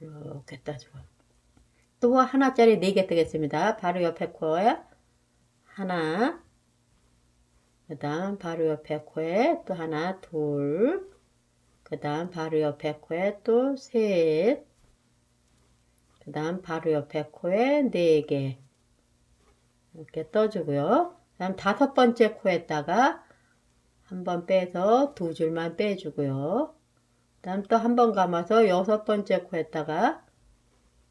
이렇게 따주고 또 하나짜리 4개 뜨겠습니다. 바로 옆에 코에 하나 그 다음 바로 옆에 코에 또 하나 둘그 다음 바로 옆에 코에 또 셋 그 다음 바로 옆에 코에 4개 이렇게 떠주고요. 그 다음 다섯 번째 코에다가 한 번 빼서 두 줄만 빼주고요. 그 다음 또 한 번 감아서 여섯 번째 코에다가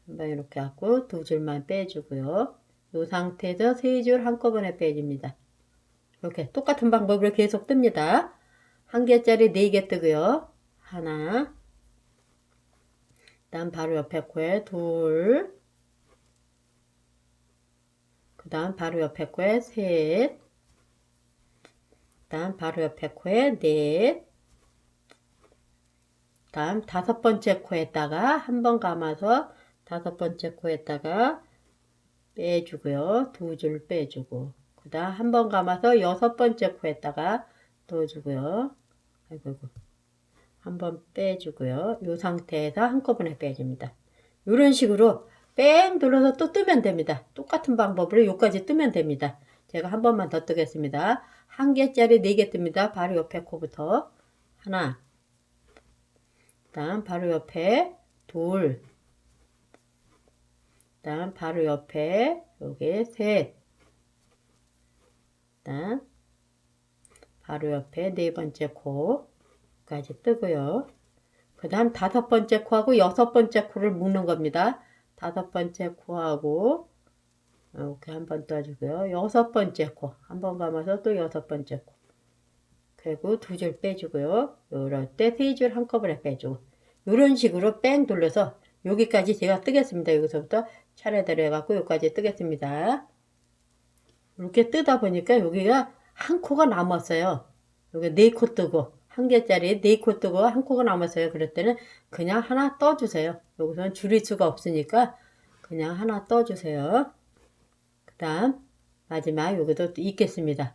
한 번 이렇게 하고 두 줄만 빼주고요. 이 상태에서 세 줄 한꺼번에 빼줍니다. 이렇게 똑같은 방법으로 계속 뜹니다. 한 개짜리 네 개 뜨고요. 하나 다음 바로 옆에 코에 둘. 그 다음 바로 옆에 코에 셋. 다음 바로 옆에 코에 넷. 다음 다섯 번째 코에다가 한 번 감아서 다섯 번째 코에다가 빼주고요. 두 줄 빼주고. 그 다음 한 번 감아서 여섯 번째 코에다가 넣어주고요. 아이고 아이고 한번 빼주고요. 이 상태에서 한꺼번에 빼줍니다. 이런 식으로 뺑 눌러서 또 뜨면 됩니다. 똑같은 방법으로 여기까지 뜨면 됩니다. 제가 한 번만 더 뜨겠습니다. 한 개짜리 네 개 뜹니다. 바로 옆에 코부터 하나 다음 바로 옆에 둘 다음 바로 옆에 여기 셋 다음 바로 옆에 네 번째 코 까지 뜨고요. 그 다음 다섯 번째 코하고 여섯 번째 코를 묶는 겁니다. 다섯 번째 코하고 이렇게 한 번 떠주고요. 여섯 번째 코 한 번 감아서 또 여섯 번째 코 그리고 두 줄 빼주고요. 이럴 때 세 줄 한꺼번에 빼주고 이런 식으로 뺑 돌려서 여기까지 제가 뜨겠습니다. 여기서부터 차례대로 해갖고 여기까지 뜨겠습니다. 이렇게 뜨다 보니까 여기가 한 코가 남았어요. 여기 네 코 뜨고 한 개짜리 네코 뜨고 한 코가 남았어요. 그럴 때는 그냥 하나 떠주세요. 여기서는 줄일 수가 없으니까 그냥 하나 떠주세요. 그 다음 마지막 여기도 또 있겠습니다.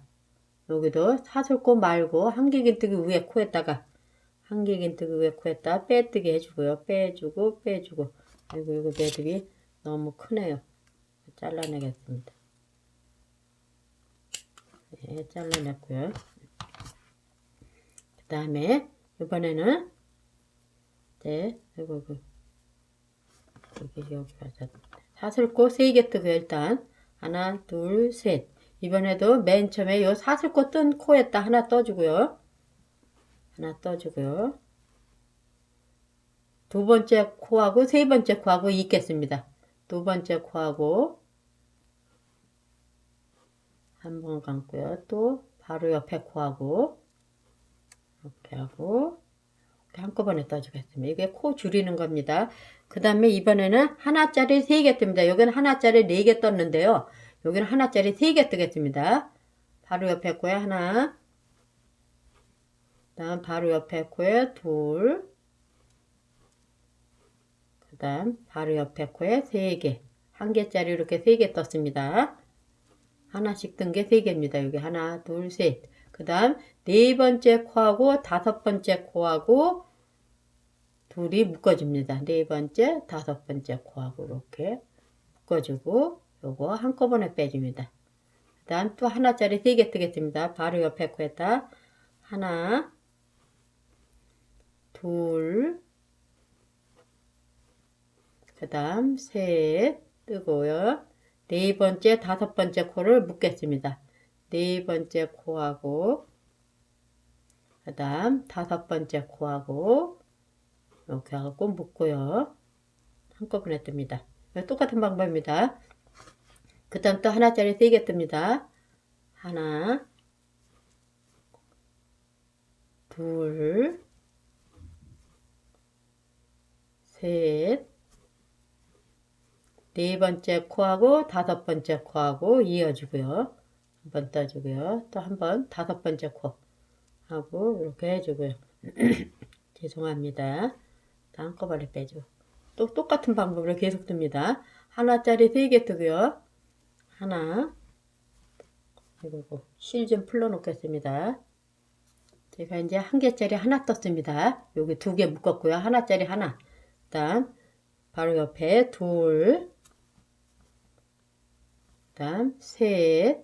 여기도 사슬코 말고 한길긴뜨기 위에 코에다가 한길긴뜨기 위에 코에다 빼뜨기 해주고요. 빼주고 빼주고 아이고 이거 매듭이 너무 크네요. 잘라내겠습니다. 네, 잘라냈고요. 그 다음에 이번에는 이제 이거 그 여기 여기 가서 사슬꽃 세 개 뜨고요. 일단 하나 둘 셋. 이번에도 맨 처음에 요 사슬꽃 뜬 코에다 하나 떠주고요. 하나 떠주고요. 두 번째 코하고 세 번째 코하고 있겠습니다. 두 번째 코하고 한 번 감고요. 또 바로 옆에 코하고 이렇게 하고 이렇게 한꺼번에 떠주겠습니다. 이게 코 줄이는 겁니다. 그 다음에 이번에는 하나짜리 3개 뜹니다. 여기는 하나짜리 4개 떴는데요. 여기는 하나짜리 3개 뜨겠습니다. 바로 옆에 코에 하나 그 다음 바로 옆에 코에 둘 그 다음 바로 옆에 코에 3개 한 개짜리 이렇게 3개 떴습니다. 하나씩 뜬 게 3개입니다. 여기 하나 둘셋 그 다음 네 번째 코하고 다섯 번째 코하고 둘이 묶어줍니다. 네 번째, 다섯 번째 코하고 이렇게 묶어주고 요거 한꺼번에 빼줍니다. 그 다음 또 하나짜리 세 개 뜨겠습니다. 바로 옆에 코에다 하나, 둘, 그 다음 셋 뜨고요. 네 번째, 다섯 번째 코를 묶겠습니다. 네 번째 코하고 그 다음 다섯 번째 코하고 이렇게 하고 묶고요. 한꺼번에 뜹니다. 똑같은 방법입니다. 그 다음 또 하나짜리 세 개 뜹니다. 하나, 둘, 셋, 네 번째 코하고 다섯 번째 코하고 이어주고요. 한 번 떠주고요. 또 한 번 다섯 번째 코 하고 이렇게 해주고요. 죄송합니다. 다 한꺼번에 빼줘. 또 똑같은 방법으로 계속 듭니다. 하나짜리 세개 뜨고요. 하나. 그리고 실 좀 풀러 놓겠습니다. 제가 이제 한 개짜리 하나 떴습니다. 여기 두 개 묶었고요. 하나짜리 하나. 그다음 바로 옆에 둘. 그다음 셋.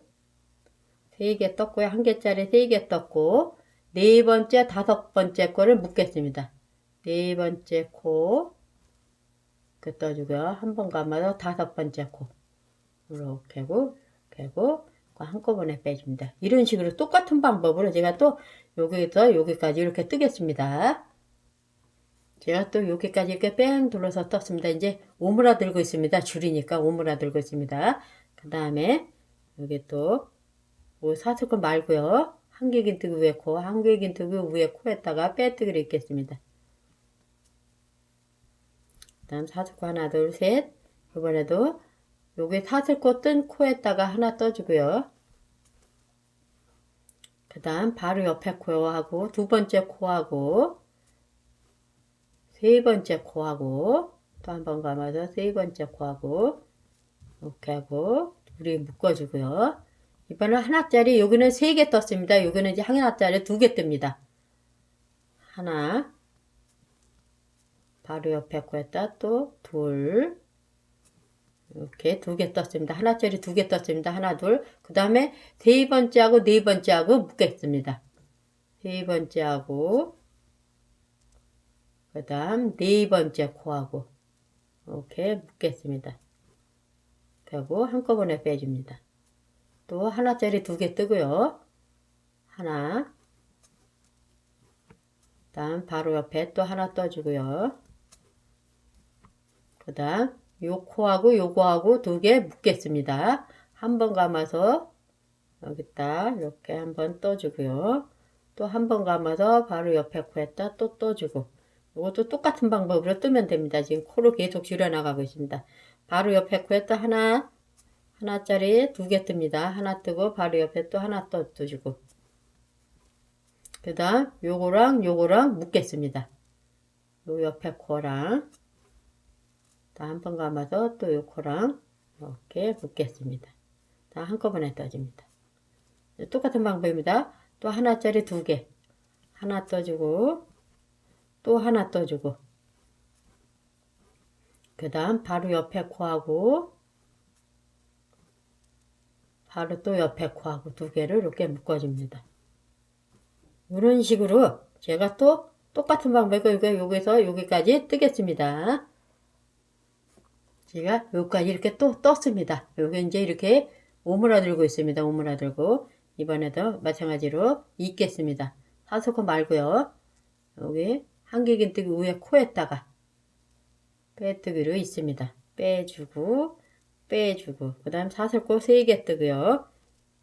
세개 떴고요. 한 개짜리 세개 떴고 네 번째, 다섯 번째 거를 묶겠습니다. 네 번째 코. 그 떠주고요. 한 번 감아서 다섯 번째 코. 이렇게 하고, 이렇게 하고, 한꺼번에 빼줍니다. 이런 식으로 똑같은 방법으로 제가 또 여기서 여기까지 이렇게 뜨겠습니다. 제가 또 여기까지 이렇게 뺑 둘러서 떴습니다. 이제 오므라들고 있습니다. 줄이니까 오므라들고 있습니다. 그 다음에 여기 또 뭐 사슬코 말고요. 한길긴뜨기 위에 코, 한길긴뜨기 위에 코에다가 빼뜨기를 입겠습니다. 그 다음 사슬코 하나, 둘, 셋. 이번에도 여기 사슬코 뜬 코에다가 하나 떠주고요. 그 다음 바로 옆에 코하고 두 번째 코하고 세 번째 코하고 또 한 번 감아서 세 번째 코하고 이렇게 하고 둘이 묶어주고요. 이번엔 하나짜리 여기는 세개 떴습니다. 여기는 이제 하나짜리 두개 뜹니다. 하나 바로 옆에 코에다 또 둘 이렇게 두 개 떴습니다. 하나짜리 두 개 떴습니다. 하나 둘그 다음에 세 번째하고 네 번째하고 묶겠습니다. 세 번째하고 그 다음 네 번째 코하고 이렇게 묶겠습니다. 그리고 한꺼번에 빼줍니다. 또 하나짜리 두 개 뜨고요. 하나 다음 바로 옆에 또 하나 떠주고요. 그 다음 요 코하고 요거하고 두 개 묶겠습니다. 한 번 감아서 여기다 이렇게 한 번 떠주고요. 또 한 번 감아서 바로 옆에 코에다 또 떠주고 이것도 똑같은 방법으로 뜨면 됩니다. 지금 코로 계속 줄여나가고 있습니다. 바로 옆에 코에다 하나 하나짜리 두 개 뜹니다. 하나 뜨고 바로 옆에 또 하나 또 떠주고 그 다음 요거랑 요거랑 묶겠습니다. 요 옆에 코랑 다 한 번 감아서 또 요 코랑 이렇게 묶겠습니다. 다 한꺼번에 떠줍니다. 똑같은 방법입니다. 또 하나짜리 두 개. 하나 떠주고 또 하나 떠주고 그 다음 바로 옆에 코하고 바로 또 옆에 코하고 두 개를 이렇게 묶어줍니다. 이런 식으로 제가 또 똑같은 방법으로 여기서 여기까지 뜨겠습니다. 제가 여기까지 이렇게 또 떴습니다. 여기 이제 이렇게 오므라들고 있습니다. 오므라들고 이번에도 마찬가지로 입겠습니다. 사소코 말고요. 여기 한길긴뜨기 위에 코에다가 빼뜨기로 있습니다. 빼주고 빼주고 그 다음 사슬코 3개 뜨고요.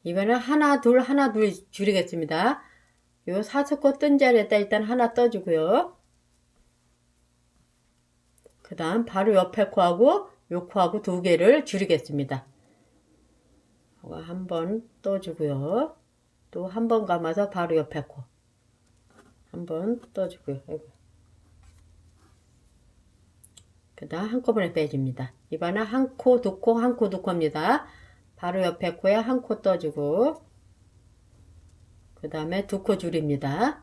이번엔 하나 둘 하나 둘 줄이겠습니다. 요 사슬코 뜬 자리에다 일단 하나 떠주고요. 그 다음 바로 옆에 코하고 요 코하고 두 개를 줄이겠습니다. 한 번 떠주고요. 또 한 번 감아서 바로 옆에 코. 한 번 떠주고요. 그 다음 한꺼번에 빼줍니다. 이번엔 한 코, 두 코, 한 코, 두 코입니다. 바로 옆에 코에 한 코 떠주고 그 다음에 두 코 줄입니다.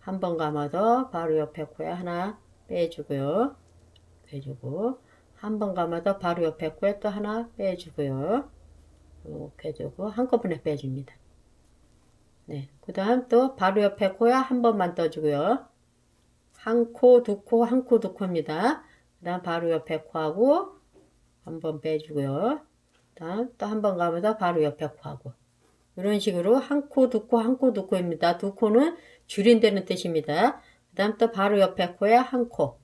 한 번 감아서 바로 옆에 코에 하나 빼주고요. 빼주고 한 번 감아서 바로 옆에 코에 또 하나 빼주고요. 이렇게 해주고 한꺼번에 빼줍니다. 네, 그 다음 또 바로 옆에 코야 한 번만 떠주고요. 한 코, 두 코, 한 코, 두 코입니다. 그 다음 바로 옆에 코하고 한 번 빼주고요. 다음 또 한 번 가면서 바로 옆에 코하고 이런 식으로 한 코, 두 코, 한 코, 두 코입니다. 두 코는 줄인다는 뜻입니다. 그 다음 또 바로 옆에 코에 한 코.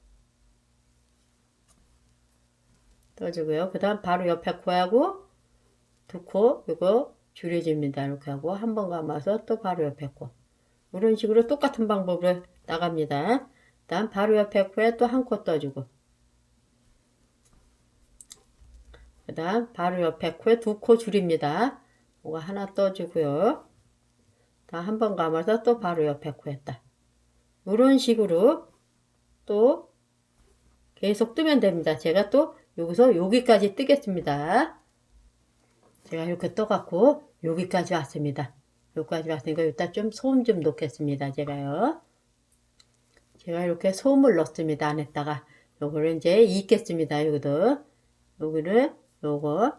떠주고요. 그 다음 바로 옆에 코하고 두 코, 이거 줄여줍니다. 이렇게 하고 한 번 감아서 또 바로 옆에 코. 이런 식으로 똑같은 방법으로 나갑니다. 그 다음 바로 옆에 코에 또 한 코 떠주고 그 다음 바로 옆에 코에 두 코 줄입니다. 뭐가 하나 떠주고요. 다 한 번 감아서 또 바로 옆에 코에다. 이런 식으로 또 계속 뜨면 됩니다. 제가 또 여기서 여기까지 뜨겠습니다. 제가 이렇게 떠갖고 여기까지 왔습니다. 여기까지 왔으니까 이따 좀 소음 좀 넣겠습니다. 제가요. 제가 이렇게 소음을 넣습니다. 안에다가 요거를 이제 익겠습니다. 여기도 여기를 요거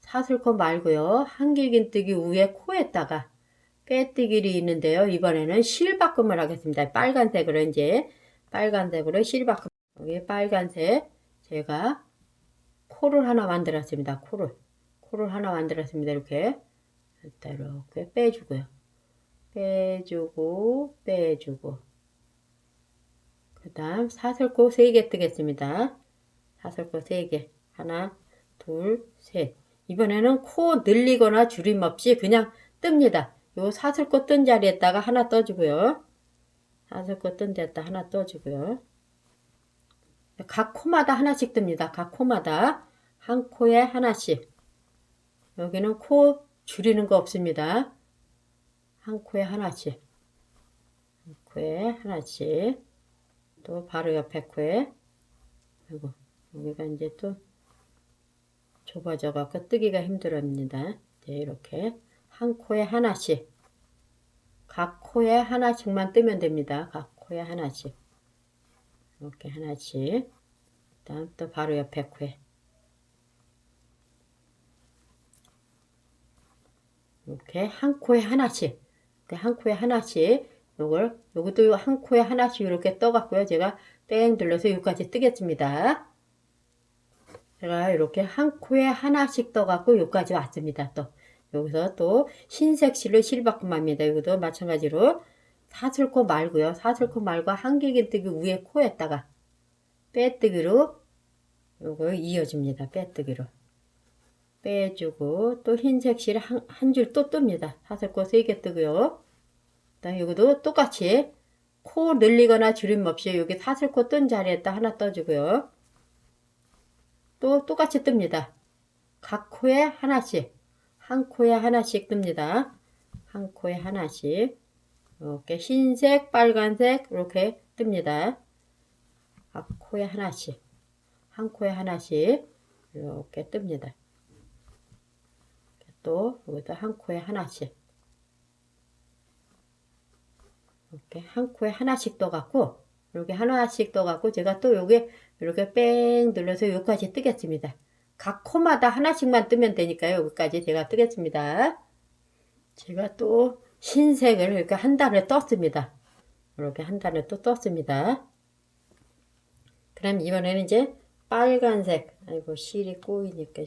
사슬코 말고요. 한길긴뜨기 위에 코에다가 빼뜨기를 있는데요. 이번에는 실바꿈을 하겠습니다. 빨간색으로 이제 빨간색으로 실바꿈 여기 빨간색 제가 코를 하나 만들었습니다. 코를 코를 하나 만들었습니다. 이렇게 일단 이렇게 빼주고요. 빼주고 빼주고 그 다음 사슬코 3개 뜨겠습니다. 사슬코 3개 하나 둘 셋 이번에는 코 늘리거나 줄임 없이 그냥 뜹니다. 요 사슬코 뜬 자리에다가 하나 떠주고요. 사슬코 뜬 데에다 하나 떠주고요. 각 코마다 하나씩 뜹니다. 각 코마다 한 코에 하나씩. 여기는 코 줄이는 거 없습니다. 한 코에 하나씩. 한 코에 하나씩. 또 바로 옆에 코에. 아이고, 여기가 이제 또 좁아져 갖고 뜨기가 힘들합니다. 네, 이렇게 한 코에 하나씩. 각 코에 하나씩만 뜨면 됩니다. 각 코에 하나씩. 이렇게 하나씩. 그다음 또 바로 옆에 코에. 이렇게 한 코에 하나씩. 이렇게 한 코에 하나씩. 요걸 요것도 한 코에 하나씩 이렇게 떠갖고요. 제가 뺑 둘러서 여기까지 뜨겠습니다. 제가 이렇게 한 코에 하나씩 떠갖고 여기까지 왔습니다. 또 여기서 또 흰색 실로 실바꿈합니다. 여기도 마찬가지로 사슬코 말고요. 사슬코 말고 한길긴뜨기 위에 코에다가 빼뜨기로 요거 이어줍니다. 빼뜨기로 빼주고 또 흰색 실 한 줄 또 뜹니다. 사슬코 세개 뜨고요. 그다음 여기도 똑같이 코 늘리거나 줄임 없이 여기 사슬코 뜬 자리에다 하나 떠주고요. 또 똑같이 뜹니다. 각 코에 하나씩 한 코에 하나씩 뜹니다. 한 코에 하나씩 이렇게 흰색, 빨간색 이렇게 뜹니다. 각 코에 하나씩 한 코에 하나씩 이렇게 뜹니다. 또 여기도 한 코에 하나씩 이렇게 한 코에 하나씩 떠갖고 이렇게 하나씩 떠갖고 제가 또 여기 이렇게 뺑 눌러서 여기까지 뜨겠습니다. 각 코마다 하나씩만 뜨면 되니까요. 여기까지 제가 뜨겠습니다. 제가 또 흰색을 이렇게 한 단을 떴습니다. 이렇게 한 단을 또 떴습니다. 그럼 이번에는 이제 빨간색 아이고 실이 꼬이니까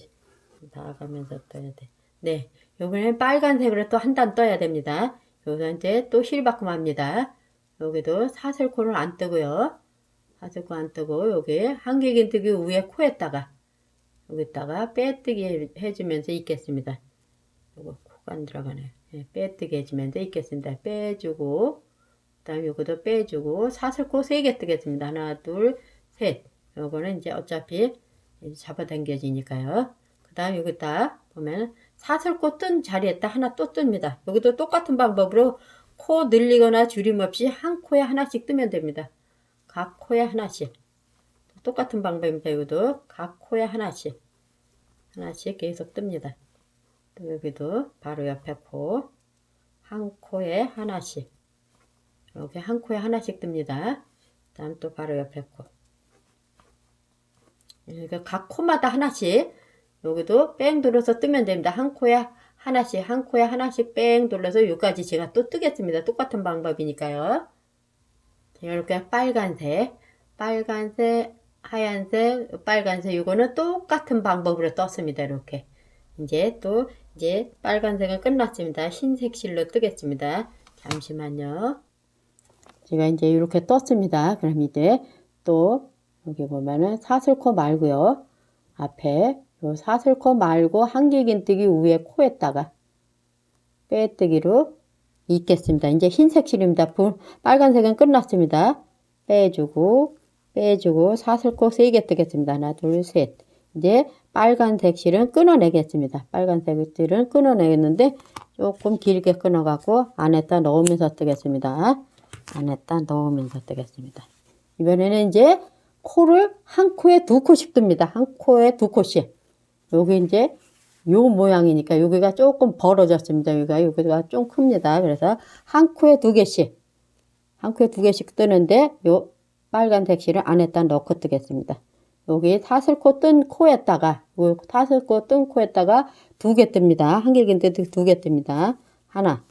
나가면서 떠야 돼. 네, 이번에는 빨간색으로 또 한 단 떠야 됩니다. 여기서 이제 또 실 바꿈합니다. 여기도 사슬코를 안 뜨고요. 사슬코 안 뜨고 여기 한길긴뜨기 위에 코에다가 여기다가 빼뜨기 해주면서 있겠습니다. 요거 코가 안 들어가네요. 네, 빼뜨기 해주면서 있겠습니다. 빼주고 그 다음 요것도 빼주고 사슬코 3개 뜨겠습니다. 하나 둘 셋 요거는 이제 어차피 잡아당겨지니까요. 그 다음 여기다 보면 사슬코 뜬 자리에다 하나 또 뜹니다. 여기도 똑같은 방법으로 코 늘리거나 줄임 없이 한 코에 하나씩 뜨면 됩니다. 각 코에 하나씩. 똑같은 방법입니다. 여기도 각 코에 하나씩. 하나씩 계속 뜹니다. 또 여기도 바로 옆에 코. 한 코에 하나씩. 이렇게 한 코에 하나씩 뜹니다. 다음 또 바로 옆에 코. 이렇게 각 코마다 하나씩 여기도 뺑 돌려서 뜨면 됩니다. 한 코에 하나씩 한 코에 하나씩 뺑 돌려서 여기까지 제가 또 뜨겠습니다. 똑같은 방법이니까요. 이렇게 빨간색, 빨간색, 하얀색, 빨간색 이거는 똑같은 방법으로 떴습니다. 이렇게 이제 또 이제 빨간색은 끝났습니다. 흰색 실로 뜨겠습니다. 잠시만요. 제가 이제 이렇게 떴습니다. 그럼 이제 또 여기 보면은 사슬코 말고요. 앞에 요 사슬코 말고 한길긴뜨기 위에 코에다가 빼뜨기로 있겠습니다. 이제 흰색 실입니다. 빨간색은 끝났습니다. 빼주고 빼주고 사슬코 3개 뜨겠습니다. 하나 둘 셋. 이제 빨간색 실은 끊어내겠습니다. 빨간색 실은 끊어내겠는데 조금 길게 끊어갖고 안에다 넣으면서 뜨겠습니다. 안에다 넣으면서 뜨겠습니다. 이번에는 이제 코를 한 코에 두 코씩 뜹니다. 한 코에 두 코씩. 여기 이제 요 모양이니까 여기가 조금 벌어졌습니다. 여기가 여기가 좀 큽니다. 그래서 한 코에 두 개씩 한 코에 두 개씩 뜨는데 요 빨간색 실을 안에다 넣고 뜨겠습니다. 여기 타슬코 뜬 코에다가 요 타슬코 뜬 코에다가 두 개 뜹니다. 한 길긴데 두 개 뜹니다. 하나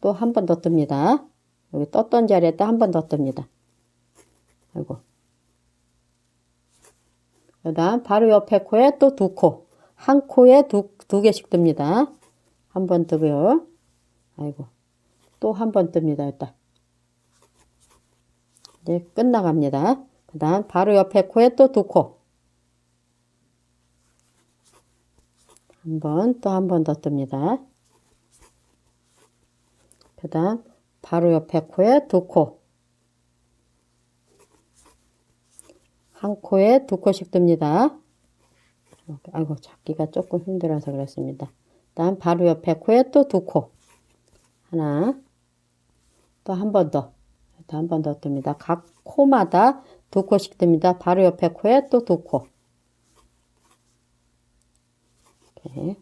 또 한 번 더 뜹니다. 여기 떴던 자리에다 한 번 더 뜹니다. 아이고 그 다음 바로 옆에 코에 또 두 코. 한 코에 두, 두 개씩 뜹니다. 한 번 뜨고요. 아이고. 또 한 번 뜹니다. 일단. 이제 끝나갑니다. 그 다음 바로 옆에 코에 또 두 코. 한 번, 또 한 번 더 뜹니다. 그 다음 바로 옆에 코에 두 코. 한 코에 두 코씩 뜹니다. 이렇게, 아이고 잡기가 조금 힘들어서 그렇습니다. 다음 바로 옆에 코에 또 두 코. 하나 또 한 번 더. 또 한 번 더 뜹니다. 각 코마다 두 코씩 뜹니다. 바로 옆에 코에 또 두 코. 이렇게.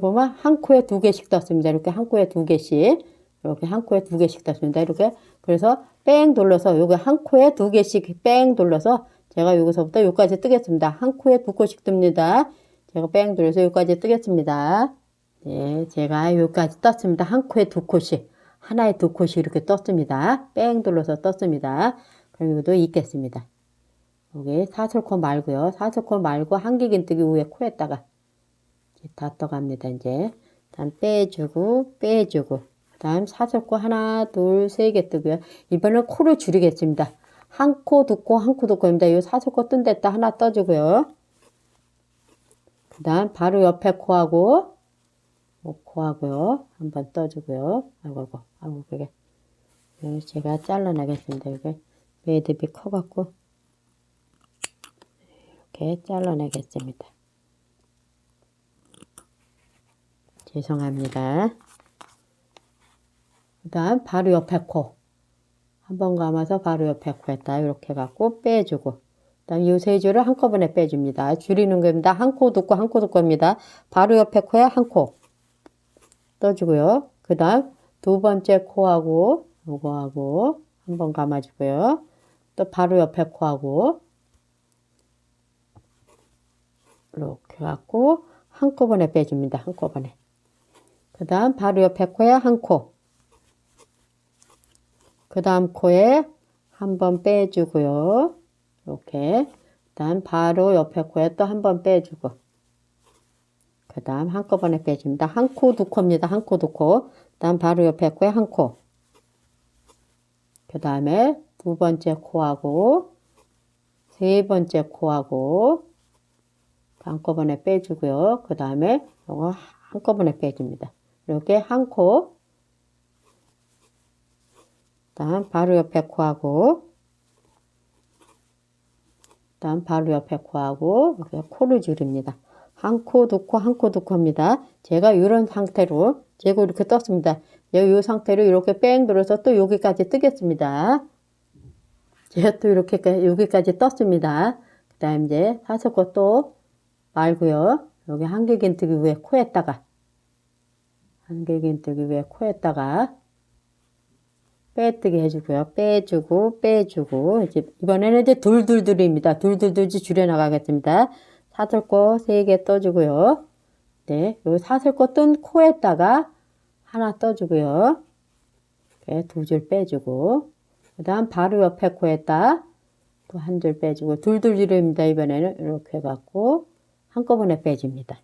보면 한 코에 두 개씩 떴습니다. 이렇게 한 코에 두 개씩. 이렇게 한 코에 두 개씩 떴습니다. 이렇게. 그래서 뺑 돌려서 여기 한 코에 두 개씩 뺑 돌려서 제가 여기서부터 여기까지 뜨겠습니다. 한 코에 두 코씩 뜹니다. 제가 뺑 돌려서 여기까지 뜨겠습니다. 네, 제가 여기까지 떴습니다. 한 코에 두 코씩. 하나에 두 코씩 이렇게 떴습니다. 뺑 돌려서 떴습니다. 그럼 여기도 있겠습니다. 여기 사슬코 말고요. 사슬코 말고 한길긴뜨기 위에 코에다가 다 떠갑니다. 이제 다음 빼주고 빼주고 그 다음 사슬코 하나 둘 세 개 뜨고요. 이번엔 코를 줄이겠습니다. 한 코, 두 코, 한 코, 두 코입니다. 이 사슬코 뜬 데다 하나 떠주고요. 그 다음 바로 옆에 코하고 뭐 코하고요. 한번 떠주고요. 아이고, 아이고, 아이고, 그게 제가 잘라내겠습니다. 이게 매듭이 커갖고 이렇게 잘라내겠습니다. 죄송합니다. 그 다음 바로 옆에 코. 한 번 감아서 바로 옆에 코에다 이렇게 갖고 빼주고 그 다음 이세 줄을 한꺼번에 빼줍니다. 줄이는 겁니다. 한코 듣고 한코 듣고입니다. 바로 옆에 코에 한 코 떠주고요. 그 다음 두 번째 코하고 요거하고 한 번 감아주고요. 또 바로 옆에 코하고 이렇게 갖고 한꺼번에 빼줍니다. 한꺼번에. 그 다음 바로 옆에 코에 한 코. 그 다음 코에 한 번 빼주고요. 이렇게. 그 다음 바로 옆에 코에 또 한 번 빼주고. 그 다음 한꺼번에 빼줍니다. 한 코, 두 코입니다. 한 코, 두 코. 그 다음 바로 옆에 코에 한 코. 그 다음에 두 번째 코하고 세 번째 코하고 한꺼번에 빼주고요. 그 다음에 이거 한꺼번에 빼줍니다. 이렇게 한 코, 다음 바로 옆에 코하고, 다음 바로 옆에 코하고 코를 줄입니다. 한 코, 두 코, 한 코, 두 코입니다. 제가 이런 상태로 제가 이렇게 떴습니다. 이 상태로 이렇게 뺑 들어서 또 여기까지 뜨겠습니다. 제가 또 이렇게 여기까지 떴습니다. 그 다음 이제 사슬코 또 말고요. 여기 한길긴뜨기 위에 코에다가 한길긴뜨기 위에 코에다가 빼뜨기 해주고요. 빼주고 빼주고 이제 이번에는 이제 둘둘둘입니다. 둘둘둘 줄여 나가겠습니다. 사슬코 세개 떠주고요. 네, 여기 사슬코 뜬 코에다가 하나 떠주고요. 이렇게 두 줄 빼주고 그 다음 바로 옆에 코에다 또 한 줄 빼주고 둘둘 줄입니다. 이번에는 이렇게 해갖고 한꺼번에 빼줍니다.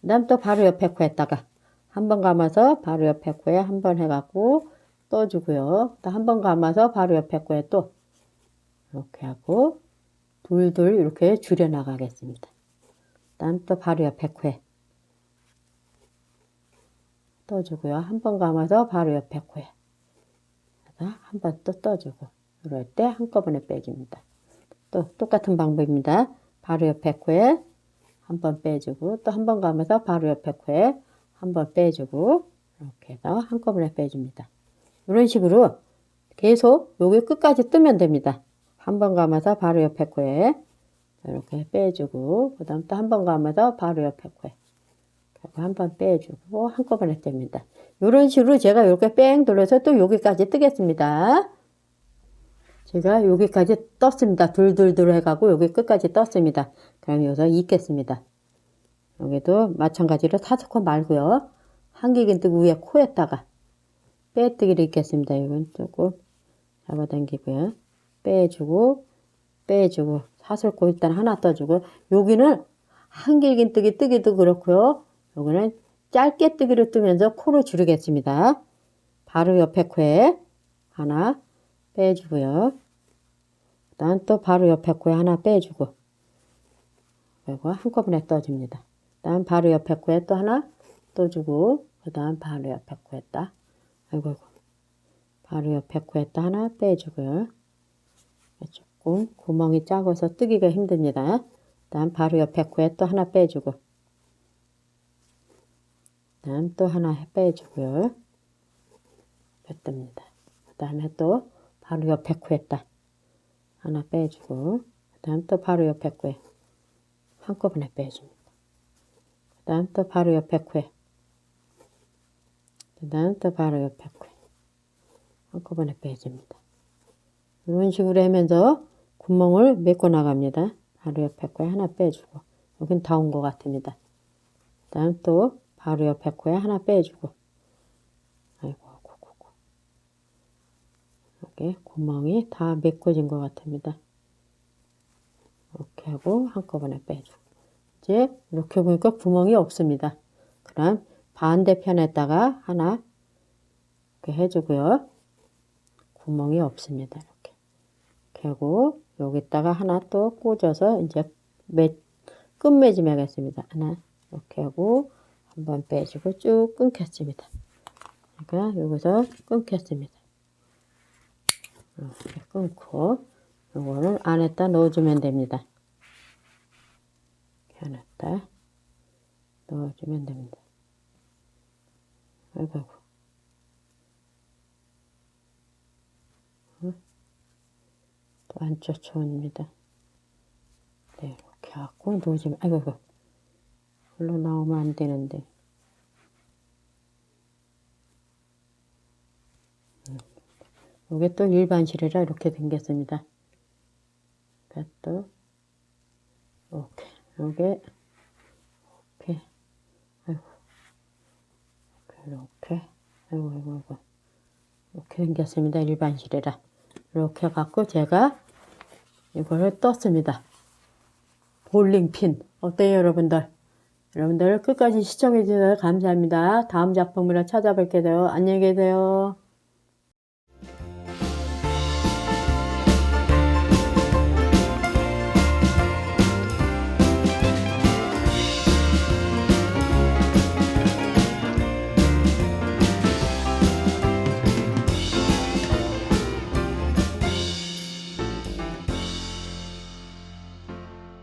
그 다음 또 바로 옆에 코에다가 한 번 감아서 바로 옆에 코에 한 번 해갖고 떠주고요. 또 한 번 감아서 바로 옆에 코에 또 이렇게 하고 둘둘 이렇게 줄여 나가겠습니다. 그 다음 또 바로 옆에 코에 떠주고요. 한 번 감아서 바로 옆에 코에 한 번 또 떠주고 이럴 때 한꺼번에 빼줍니다. 또 똑같은 방법입니다. 바로 옆에 코에 한 번 빼주고 또 한 번 감아서 바로 옆에 코에 한 번 빼주고 이렇게 해서 한꺼번에 빼줍니다. 이런 식으로 계속 여기 끝까지 뜨면 됩니다. 한 번 감아서 바로 옆에 코에 이렇게 빼주고 그 다음 또 한 번 감아서 바로 옆에 코에 한 번 빼주고 한꺼번에 뗍니다. 이런 식으로 제가 이렇게 뺑 돌려서 또 여기까지 뜨겠습니다. 제가 여기까지 떴습니다. 둘둘둘 해가고 여기 끝까지 떴습니다. 그럼 여기서 익겠습니다. 여기도 마찬가지로 사스코 말고요. 한길긴 뜨고 위에 코에다가 빼뜨기를 익겠습니다. 이건 조금 잡아당기고요. 빼주고 빼주고 사슬코 일단 하나 떠주고 여기는 한 길긴 뜨기 뜨기도 그렇고요. 여기는 짧게 뜨기를 뜨면서 코를 줄이겠습니다. 바로 옆에 코에 하나 빼주고요. 그 다음 또 바로 옆에 코에 하나 빼주고 그리고 한꺼번에 떠줍니다. 그 다음 바로 옆에 코에 또 하나 떠주고 그 다음 바로 옆에 코에 딱 아이고 아이고 바로 옆에 또 하나 빼주고요. 조금 구멍이 작아서 뜨기가 힘듭니다. 다음 바로 옆에 코에 또 하나 빼주고 다음 또 하나 빼주고요. 뺐답니다. 그 다음에 또 바로 옆에 딱 하나 빼주고 그 다음 또 바로 옆에 코에 한꺼번에 빼줍니다. 그 다음 또 바로 옆에 코에 그 다음 또 바로 옆에 코에 한꺼번에 빼줍니다. 이런 식으로 하면서 구멍을 메꿔 나갑니다. 바로 옆에 코에 하나 빼주고 여긴 다 온 것 같습니다. 다음 또 바로 옆에 코에 하나 빼주고 아이고 고고고 여기 구멍이 다 메꿔진 것 같습니다. 이렇게 하고 한꺼번에 빼주고 이제 이렇게 보니까 구멍이 없습니다. 그럼 반대편에다가 하나 이렇게 해주고요. 구멍이 없습니다. 이렇게. 하고 여기다가 하나 또 꽂아서 이제 매, 끝매짐 하겠습니다. 하나 이렇게 하고 한번 빼주고 쭉 끊겠습니다. 그러니까 여기서 끊겠습니다. 이렇게 끊고 이거를 안에다 넣어주면 됩니다. 이렇게 안에다 넣어주면 됩니다. 아이고 아이고. 또 안쪽 초원입니다. 네, 이렇게 하고 놓으시면, 아이고, 아이고. 흘러나오면 안 되는데. 음. 이게 또 일반 실이라 이렇게 생겼습니다. 그러니까 또, 이렇게, 요게, 이렇게, 이렇게, 아이고, 아이고, 아이고. 이렇게 생겼습니다. 일반 실이라. 이렇게 갖고 제가 이거를 떴습니다. 볼링핀. 어때요, 여러분들? 여러분들 끝까지 시청해 주셔서 감사합니다. 다음 작품으로 찾아뵐게요. 안녕히 계세요.